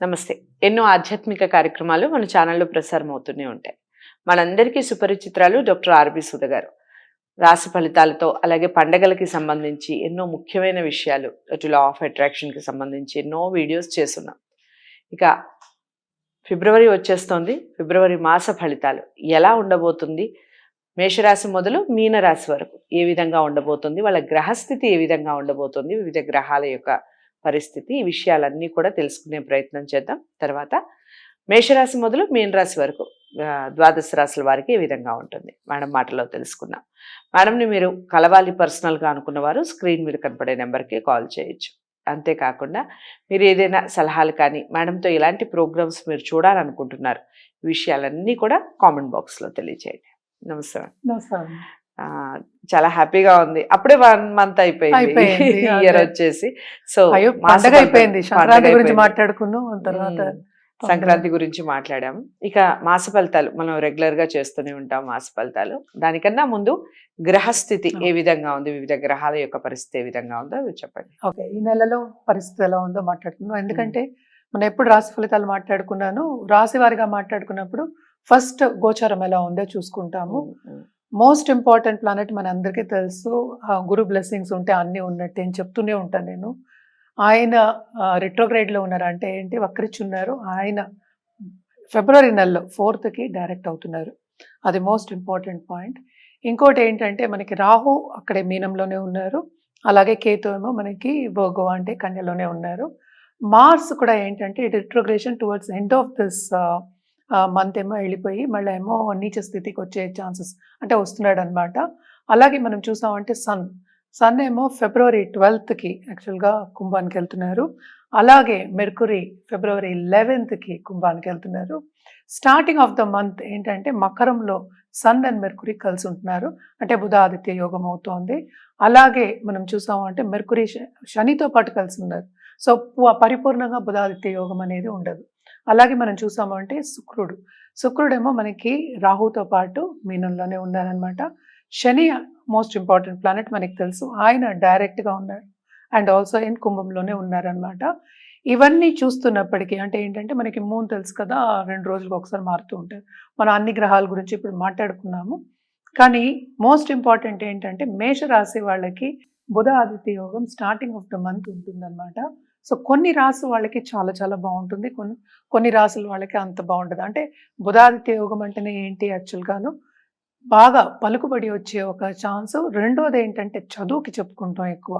నమస్తే. ఎన్నో ఆధ్యాత్మిక కార్యక్రమాలు మన ఛానల్లో ప్రసారం అవుతూనే ఉంటాయి. మనందరికీ సుపరిచిత్రాలు డాక్టర్ ఆర్బి సుధ గారు. రాశి ఫలితాలతో అలాగే పండగలకి సంబంధించి ఎన్నో ముఖ్యమైన విషయాలు అటు లా ఆఫ్ అట్రాక్షన్కి సంబంధించి ఎన్నో వీడియోస్ చేస్తున్నాం. ఇక ఫిబ్రవరి వచ్చేస్తోంది. ఫిబ్రవరి మాస ఫలితాలు ఎలా ఉండబోతుంది? మేషరాశి మొదలు మీనరాశి వరకు ఏ విధంగా ఉండబోతుంది? వాళ్ళ గ్రహస్థితి ఏ విధంగా ఉండబోతుంది? వివిధ గ్రహాల యొక్క పరిస్థితి ఈ విషయాలన్నీ కూడా తెలుసుకునే ప్రయత్నం చేద్దాం. తర్వాత మేషరాశి మొదలు మీనరాశి వరకు ద్వాదశ రాశుల వారికి ఈ విధంగా ఉంటుంది. మేడం మాటలో తెలుసుకుందాం. మేడంని మీరు కలవాలి పర్సనల్గా అనుకున్నవారు స్క్రీన్ మీద కనపడే నెంబర్కి కాల్ చేయొచ్చు. అంతేకాకుండా మీరు ఏదైనా సలహాలు కానీ మేడంతో ఇలాంటి ప్రోగ్రామ్స్ మీరు చూడాలనుకుంటున్నారు ఈ విషయాలన్నీ కూడా కామెంట్ బాక్స్లో తెలియచేయండి. నమస్తే నమస్కారం. చాలా హ్యాపీగా ఉంది. అప్పుడే వన్ మంత్ అయిపోయింది. ఇయర్. వచ్చేసి. సో పండగ అయిపోయింది. సంక్రాంతి గురించి. మాట్లాడుకున్నాం. తర్వాత. సంక్రాంతి గురించి మాట్లాడాము ఇక మాస ఫలితాలు మనం రెగ్యులర్గా చేస్తూనే ఉంటాం మాస ఫలితాలు. దానికన్నా ముందు గ్రహస్థితి ఏ విధంగా ఉంది? వివిధ గ్రహాల యొక్క పరిస్థితి ఏ విధంగా ఉందో చెప్పండి. ఓకే ఈ నెలలో పరిస్థితి ఎలా ఉందో మాట్లాడుకున్నాం ఎందుకంటే మనం ఎప్పుడు రాశి ఫలితాలు మాట్లాడుకున్నాను రాశి వారిగా మాట్లాడుకున్నప్పుడు ఫస్ట్ గోచారం ఎలా ఉందో చూసుకుంటాము. మోస్ట్ ఇంపార్టెంట్ ప్లానెట్ మన అందరికీ తెలుసు గురు బ్లెస్సింగ్స్ ఉంటే అన్నీ ఉన్నట్టు అని చెప్తూనే ఉంటాను నేను. ఆయన రిట్రోగ్రేడ్లో ఉన్నారు అంటే ఏంటి? వక్రిచున్నారు. ఆయన ఫిబ్రవరి నెలలో ఫోర్త్కి డైరెక్ట్ అవుతున్నారు. అది మోస్ట్ ఇంపార్టెంట్ పాయింట్. ఇంకోటి ఏంటంటే మనకి రాహు అక్కడే మీనంలోనే ఉన్నారు. అలాగే కేతు ఏమో మనకి భోగో అంటే కన్యలోనే ఉన్నారు. మార్స్ కూడా ఏంటంటే retrogression towards end of this month ఏమో వెళ్ళిపోయి మళ్ళీ ఏమో నీచ స్థితికి వచ్చే ఛాన్సెస్ అంటే వస్తున్నాడు అనమాట అలాగే మనం చూసామంటే సన్ సన్ ఏమో ఫిబ్రవరి ట్వెల్త్కి యాక్చువల్గా కుంభానికి వెళ్తున్నారు. అలాగే మెర్కురీ ఫిబ్రవరి లెవెన్త్కి కుంభానికి వెళ్తున్నారు. స్టార్టింగ్ ఆఫ్ ద మంత్ ఏంటంటే మకరంలో సన్ అండ్ మెర్కురీ కలిసి ఉంటున్నారు. అంటే బుధ ఆదిత్య యోగం అవుతోంది. అలాగే మనం చూసామంటే మెర్కురీ శనితో పాటు కలిసి ఉన్నారు. సో పరిపూర్ణంగా బుధాదిత్య యోగం అనేది ఉండదు. అలాగే మనం చూసాము అంటే శుక్రుడు. శుక్రుడేమో మనకి రాహుతో పాటు మీనంలోనే ఉన్నారనమాట శని మోస్ట్ ఇంపార్టెంట్ ప్లానెట్ మనకి తెలుసు. ఆయన డైరెక్ట్గా ఉన్నారు అండ్ ఆల్సో ఇన్ కుంభంలోనే ఉన్నారనమాట ఇవన్నీ చూస్తున్నప్పటికీ అంటే ఏంటంటే మనకి మూన్ తెలుసు కదా రెండు రోజులకు ఒకసారి మారుతూ ఉంటారు మనం అన్ని గ్రహాల గురించి ఇప్పుడు మాట్లాడుకున్నాము. కానీ మోస్ట్ ఇంపార్టెంట్ ఏంటంటే మేషరాశి వాళ్ళకి బుధ ఆదిత్య యోగం స్టార్టింగ్ ఆఫ్ ద మంత్ ఉంటుందన్నమాట. సో కొన్ని రాసు వాళ్ళకి చాలా చాలా బాగుంటుంది. కొన్ని కొన్ని రాసుల వాళ్ళకి అంత బాగుంటుంది అంటే బుధాదిత్య యోగం అంటేనే ఏంటి యాక్చువల్గాను? బాగా పలుకుబడి వచ్చే ఒక ఛాన్స్. రెండోది ఏంటంటే చదువుకి చెప్పుకుంటాం ఎక్కువ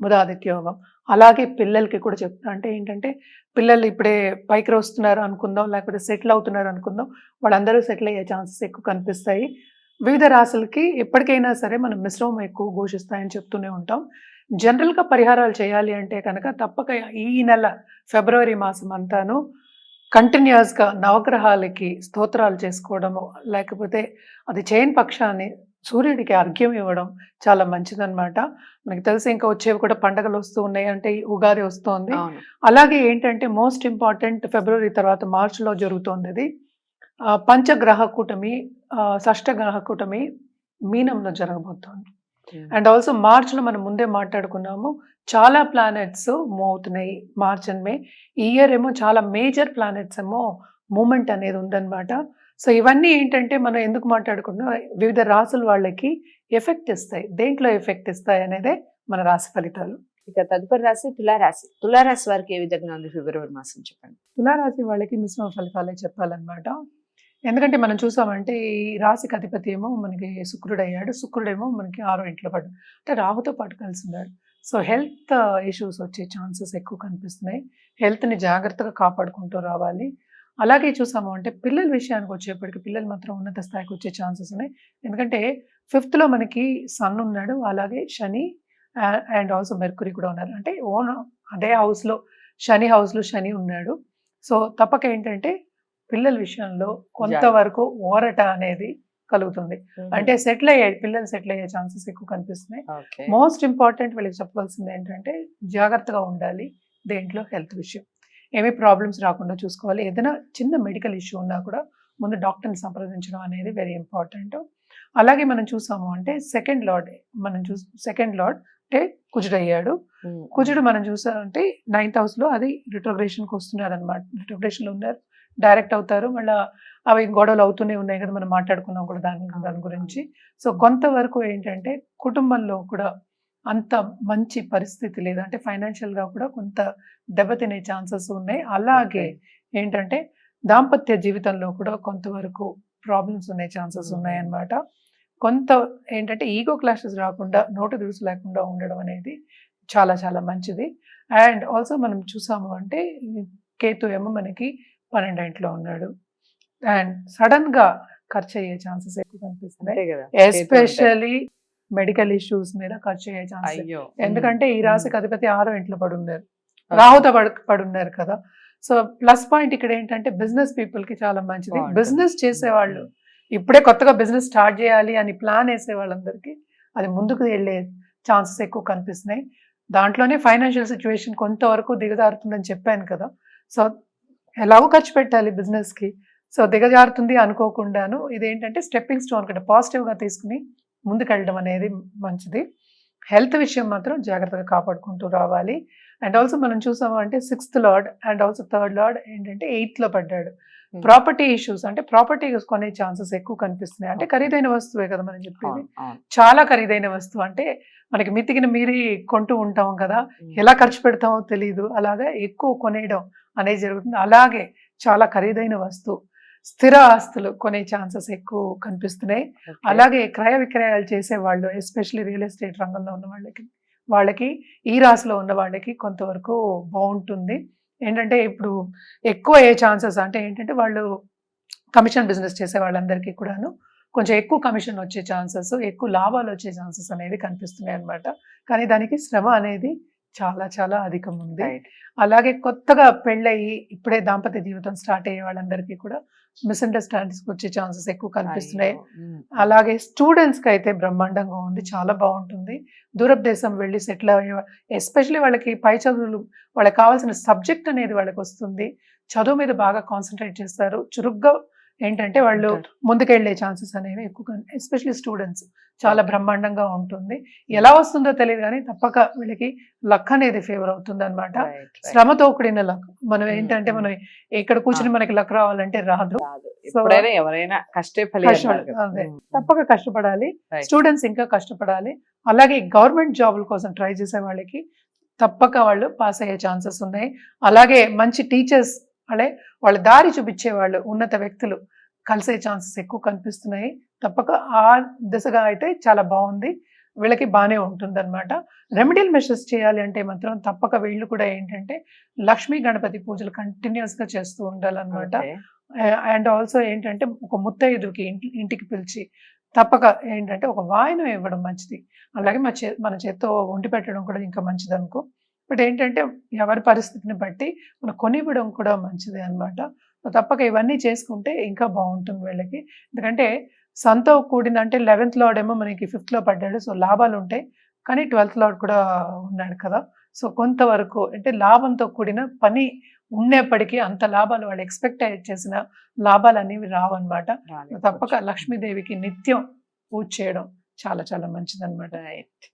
బుధాదిత్య యోగం. అలాగే పిల్లలకి కూడా చెప్తా అంటే ఏంటంటే పిల్లలు ఇప్పుడే పైకి వస్తున్నారు అనుకుందాం లేకపోతే సెటిల్ అవుతున్నారు అనుకుందాం వాళ్ళందరూ సెటిల్ అయ్యే ఛాన్సెస్ ఎక్కువ కనిపిస్తాయి. వివిధ రాశులకి ఎప్పటికైనా సరే మనం మిశ్రమం ఎక్కువ ఘోషిస్తాయని చెప్తూనే ఉంటాం. జనరల్గా పరిహారాలు చేయాలి అంటే కనుక తప్పక ఈ నెల ఫిబ్రవరి మాసం అంతాను కంటిన్యూస్గా నవగ్రహాలకి స్తోత్రాలు చేసుకోవడము లేకపోతే అది చేయని పక్షాన్ని సూర్యుడికి అర్ఘ్యం ఇవ్వడం చాలా మంచిదన్నమాట. మనకి తెలిసి ఇంకా వచ్చేవి కూడా పండగలు వస్తూ ఉన్నాయి అంటే ఉగాది వస్తోంది. అలాగే ఏంటంటే మోస్ట్ ఇంపార్టెంట్ ఫిబ్రవరి తర్వాత మార్చిలో జరుగుతోంది ఆ, పంచగ్రహ కూటమి ఆ, షష్ఠ గ్రహ కూటమి మీనంలో జరగబోతోంది. అండ్ ఆల్సో మార్చ్లో మనం ముందే మాట్లాడుకున్నాము చాలా ప్లానెట్స్ మూవ్ అవుతున్నాయి మార్చ్ అండ్ మే ఈ ఇయర్ ఏమో చాలా మేజర్ ప్లానెట్స్ ఏమో మూమెంట్ అనేది ఉందన్నమాట. సో ఇవన్నీ ఏంటంటే మనం ఎందుకు మాట్లాడుకున్నాం? వివిధ రాసుల వాళ్ళకి ఎఫెక్ట్ ఇస్తాయి. దేంట్లో ఎఫెక్ట్ ఇస్తాయి అనేదే మన రాశి ఫలితాలు. ఇక తదుపరి రాశి తులారాశి. తులారాశి వారికి ఏ విధంగా ఉంది ఫిబ్రవరి మాసం చెప్పండి? తులారాశి వాళ్ళకి మిశ్రమ ఫలితాలే చెప్పాలన్నమాట. ఎందుకంటే మనం చూసామంటే ఈ రాశికి అధిపతి ఏమో మనకి శుక్రుడు అయ్యాడు శుక్రుడేమో మనకి ఆరో ఇంట్లో పడ్డాడు. అంటే రాహుతో పాటు కలిసి ఉన్నాడు. సో హెల్త్ ఇష్యూస్ వచ్చే ఛాన్సెస్ ఎక్కువ కనిపిస్తున్నాయి. హెల్త్ని జాగ్రత్తగా కాపాడుకుంటూ రావాలి. అలాగే చూసాము అంటే పిల్లల విషయానికి వచ్చేప్పటికి పిల్లలు మాత్రం ఉన్నత స్థాయికి వచ్చే ఛాన్సెస్ ఉన్నాయి. ఎందుకంటే ఫిఫ్త్లో మనకి సన్ ఉన్నాడు అలాగే శని అండ్ ఆల్సో మెర్కురీ కూడా ఉన్నారు. అంటే ఓన్ అదే హౌస్లో శని హౌస్లో శని ఉన్నాడు. సో తప్పక ఏంటంటే పిల్లల విషయంలో కొంతవరకు ఓరట అనేది కలుగుతుంది. అంటే సెటిల్ అయ్యే పిల్లలు సెటిల్ అయ్యే ఛాన్సెస్ ఎక్కువ కనిపిస్తున్నాయి. మోస్ట్ ఇంపార్టెంట్ వీళ్ళకి చెప్పవలసింది ఏంటంటే జాగ్రత్తగా ఉండాలి దేంట్లో హెల్త్ విషయం. ఏమీ ప్రాబ్లమ్స్ రాకుండా చూసుకోవాలి. ఏదైనా చిన్న మెడికల్ ఇష్యూ ఉన్నా కూడా ముందు డాక్టర్ని సంప్రదించడం అనేది వెరీ ఇంపార్టెంట్ అలాగే మనం చూసాము అంటే సెకండ్ లార్డ్ మనం చూ సెకండ్ లార్డ్ అంటే కుజుడు అయ్యాడు. కుజుడు మనం చూసామంటే నైన్త్ హౌస్లో అది రిట్రోగ్రేషన్కి వస్తున్నారు అనమాట రిట్రోగ్రేషన్లో ఉన్నారు. డైరెక్ట్ అవుతారు. మళ్ళీ అవి గొడవలు అవుతూనే ఉన్నాయి కదా మనం మాట్లాడుకున్నాం కూడా దాని దాని గురించి. సో కొంతవరకు ఏంటంటే కుటుంబంలో కూడా అంత మంచి పరిస్థితి లేదు. అంటే ఫైనాన్షియల్గా కూడా కొంత దెబ్బతినే ఛాన్సెస్ ఉన్నాయి. అలాగే ఏంటంటే దాంపత్య జీవితంలో కూడా కొంతవరకు ప్రాబ్లమ్స్ ఉన్నాయి ఛాన్సెస్. ఉన్నాయి అన్నమాట కొంత ఏంటంటే ఈగో క్లాషెస్ రాకుండా నోటు దురుసు లేకుండా ఉండడం అనేది చాలా చాలా మంచిది. అండ్ ఆల్సో మనం చూసాము అంటే కేతు ఏమో మనకి పన్నెండింట్లో ఉన్నాడు. అండ్ సడన్గా ఖర్చు అయ్యే ఛాన్సెస్ ఎక్కువ కనిపిస్తున్నాయి. ఎస్పెషల్లీ మెడికల్ ఇష్యూస్ మీద ఖర్చు అయ్యే ఛాన్సెస్. అయ్యో. ఎందుకంటే ఈ. రాశికి అధిపతి ఆరో ఇంట్లో పడి ఉన్నారు. రాహుతో పడు పడున్నారు కదా. సో ప్లస్ పాయింట్ ఇక్కడ ఏంటంటే బిజినెస్ పీపుల్కి చాలా మంచిది. బిజినెస్ చేసే వాళ్ళు ఇప్పుడే కొత్తగా బిజినెస్ స్టార్ట్ చేయాలి అని ప్లాన్ వేసే వాళ్ళందరికీ అది ముందుకు వెళ్ళే ఛాన్సెస్ ఎక్కువ కనిపిస్తున్నాయి. దాంట్లోనే ఫైనాన్షియల్ సిచ్యువేషన్ కొంతవరకు దిగజారుతుందని చెప్పాను కదా. సో ఎలాగో ఖర్చు పెట్టాలి business కి. సో దిగజారుతుంది అనుకోకుండాను ఇదేంటంటే స్టెప్పింగ్ స్టోన్ కంటే పాజిటివ్గా తీసుకుని ముందుకెళ్ళడం అనేది మంచిది. హెల్త్ విషయం మాత్రం జాగ్రత్తగా కాపాడుకుంటూ రావాలి. అండ్ ఆల్సో మనం చూసాము అంటే sixth lord and also third lord ఏంటంటే ఎయిత్లో పడ్డాడు. Hmm. ప్రాపర్టీ ఇష్యూస్ అంటే ప్రాపర్టీ కొనే ఛాన్సెస్ ఎక్కువ కనిపిస్తున్నాయి. అంటే. ఖరీదైన వస్తువే కదా మనం చెప్పేది. చాలా ఖరీదైన వస్తువు అంటే మనకి మితికిన మీరి కొంటూ ఉంటాం కదా ఎలా ఖర్చు పెడతామో తెలియదు అలాగా ఎక్కువ కొనేయడం అనేది జరుగుతుంది. అలాగే చాలా ఖరీదైన వస్తువు స్థిర ఆస్తులు కొనే ఛాన్సెస్ ఎక్కువ కనిపిస్తున్నాయి. అలాగే క్రయ విక్రయాలు చేసే వాళ్ళు ఎస్పెషల్లీ రియల్ ఎస్టేట్ రంగంలో ఉన్న వాళ్ళకి వాళ్ళకి ఈ రాశిలో ఉన్న వాళ్ళకి కొంతవరకు బాగుంటుంది. ఏంటంటే ఇప్పుడు ఎక్కువ ఏ ఛాన్సెస్ అంటే ఏంటంటే వాళ్ళు కమిషన్ బిజినెస్ చేసే వాళ్ళందరికీ కూడాను కొంచెం ఎక్కువ కమిషన్ వచ్చే ఛాన్సెస్ ఎక్కువ లాభాలు వచ్చే ఛాన్సెస్ అనేది కనిపిస్తున్నాయి అన్నమాట. కానీ దానికి శ్రమ అనేది చాలా చాలా అధికం ఉంది. అలాగే కొత్తగా పెళ్ళయి ఇప్పుడే దాంపత్య జీవితం స్టార్ట్ అయ్యే వాళ్ళందరికీ కూడా మిస్అండర్స్టాండింగ్స్ వచ్చే ఛాన్సెస్ ఎక్కువ కనిపిస్తున్నాయి. అలాగే స్టూడెంట్స్కి అయితే బ్రహ్మాండంగా ఉంది చాలా బాగుంటుంది. దూరపు దేశం వెళ్ళి సెటిల్ అయ్యే ఎస్పెషల్లీ వాళ్ళకి పై చదువులు వాళ్ళకి కావాల్సిన సబ్జెక్ట్ అనేది వాళ్ళకి వస్తుంది. చదువు మీద బాగా కాన్సన్ట్రేట్ చేస్తారు. చురుగ్గా ఏంటంటే వాళ్ళు. ముందుకెళ్ళే ఛాన్సెస్ అనేవి ఎక్కువ ఎస్పెషల్లీ స్టూడెంట్స్ చాలా బ్రహ్మాండంగా ఉంటుంది. ఎలా వస్తుందో తెలియదు కానీ తప్పక వీళ్ళకి లక్ అనేది ఫేవర్ అవుతుంది అనమాట. శ్రమతో కూడిన లక్. మనం ఏంటంటే. మనం ఇక్కడ కూర్చుని మనకి లక్ రావాలంటే రాదు. ఎవరైనా కష్టే. తప్పక కష్టపడాలి. స్టూడెంట్స్ ఇంకా కష్టపడాలి. అలాగే గవర్నమెంట్ జాబుల కోసం ట్రై చేసే వాళ్ళకి తప్పక వాళ్ళు పాస్ అయ్యే ఛాన్సెస్ ఉన్నాయి. అలాగే మంచి టీచర్స్ వాళ్ళే వాళ్ళ దారి చూపించే వాళ్ళు ఉన్నత వ్యక్తులు. కలిసే ఛాన్సెస్ ఎక్కువ కనిపిస్తున్నాయి. తప్పక ఆ దిశగా అయితే చాలా బాగుంది. వీళ్ళకి బాగానే ఉంటుంది అనమాట రెమెడియల్ మెషర్స్ చేయాలి అంటే మాత్రం తప్పక వీళ్ళు కూడా ఏంటంటే లక్ష్మీ గణపతి పూజలు కంటిన్యూస్గా చేస్తూ ఉండాలన్నమాట. అండ్ ఆల్సో ఏంటంటే ఒక ముత్తైదుకి ఇంటి ఇంటికి పిలిచి తప్పక ఏంటంటే ఒక వాయనం ఇవ్వడం మంచిది. అలాగే మన చే మన చేత్తో వండి పెట్టడం కూడా ఇంకా మంచిది అనుకో బట్ ఏంటంటే ఎవరి పరిస్థితిని బట్టి మనం కొనివ్వడం కూడా మంచిది అనమాట తప్పక ఇవన్నీ చేసుకుంటే ఇంకా బాగుంటుంది వీళ్ళకి. ఎందుకంటే సంతో కూడిన అంటే లెవెన్త్ లార్డ్ ఏమో మనకి ఫిఫ్త్లో పడ్డాడు. సో లాభాలు ఉంటాయి. కానీ ట్వెల్త్ లార్డ్ కూడా ఉన్నాడు కదా. సో కొంతవరకు అంటే లాభంతో కూడిన పని ఉన్నప్పటికీ అంత లాభాలు వాళ్ళు ఎక్స్పెక్ట్ చేసిన లాభాలు అనేవి రావన్నమాట. తప్పక లక్ష్మీదేవికి నిత్యం పూజ చేయడం చాలా చాలా మంచిది అనమాట రైట్.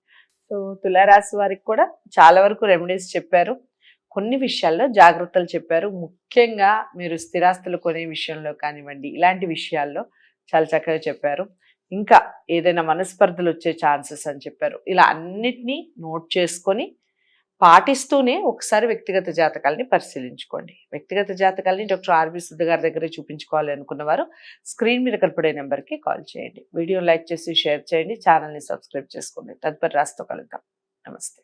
సో తులారాశి వారికి కూడా చాలా వరకు రెమెడీస్ చెప్పారు. కొన్ని విషయాల్లో జాగ్రత్తలు చెప్పారు. ముఖ్యంగా మీరు స్థిరాస్తులు కొనే విషయంలో కానివ్వండి ఇలాంటి విషయాల్లో చాలా చక్కగా చెప్పారు. ఇంకా ఏదైనా మనస్పర్ధలు వచ్చే ఛాన్సెస్ అని చెప్పారు. ఇలా అన్నిటినీ నోట్ చేసుకొని పాటిస్తూనే ఒకసారి వ్యక్తిగత జాతకాలని పరిశీలించుకోండి. వ్యక్తిగత జాతకాలని డాక్టర్ ఆర్బి సుద్ద గారి దగ్గరే చూపించుకోవాలి అనుకున్న వారు స్క్రీన్ మీద కనపడే నెంబర్కి కాల్ చేయండి. వీడియో లైక్ చేసి షేర్ చేయండి. ఛానల్ని సబ్స్క్రైబ్ చేసుకోండి. తదుపరి రాస్తో కలుద్దాం. నమస్తే.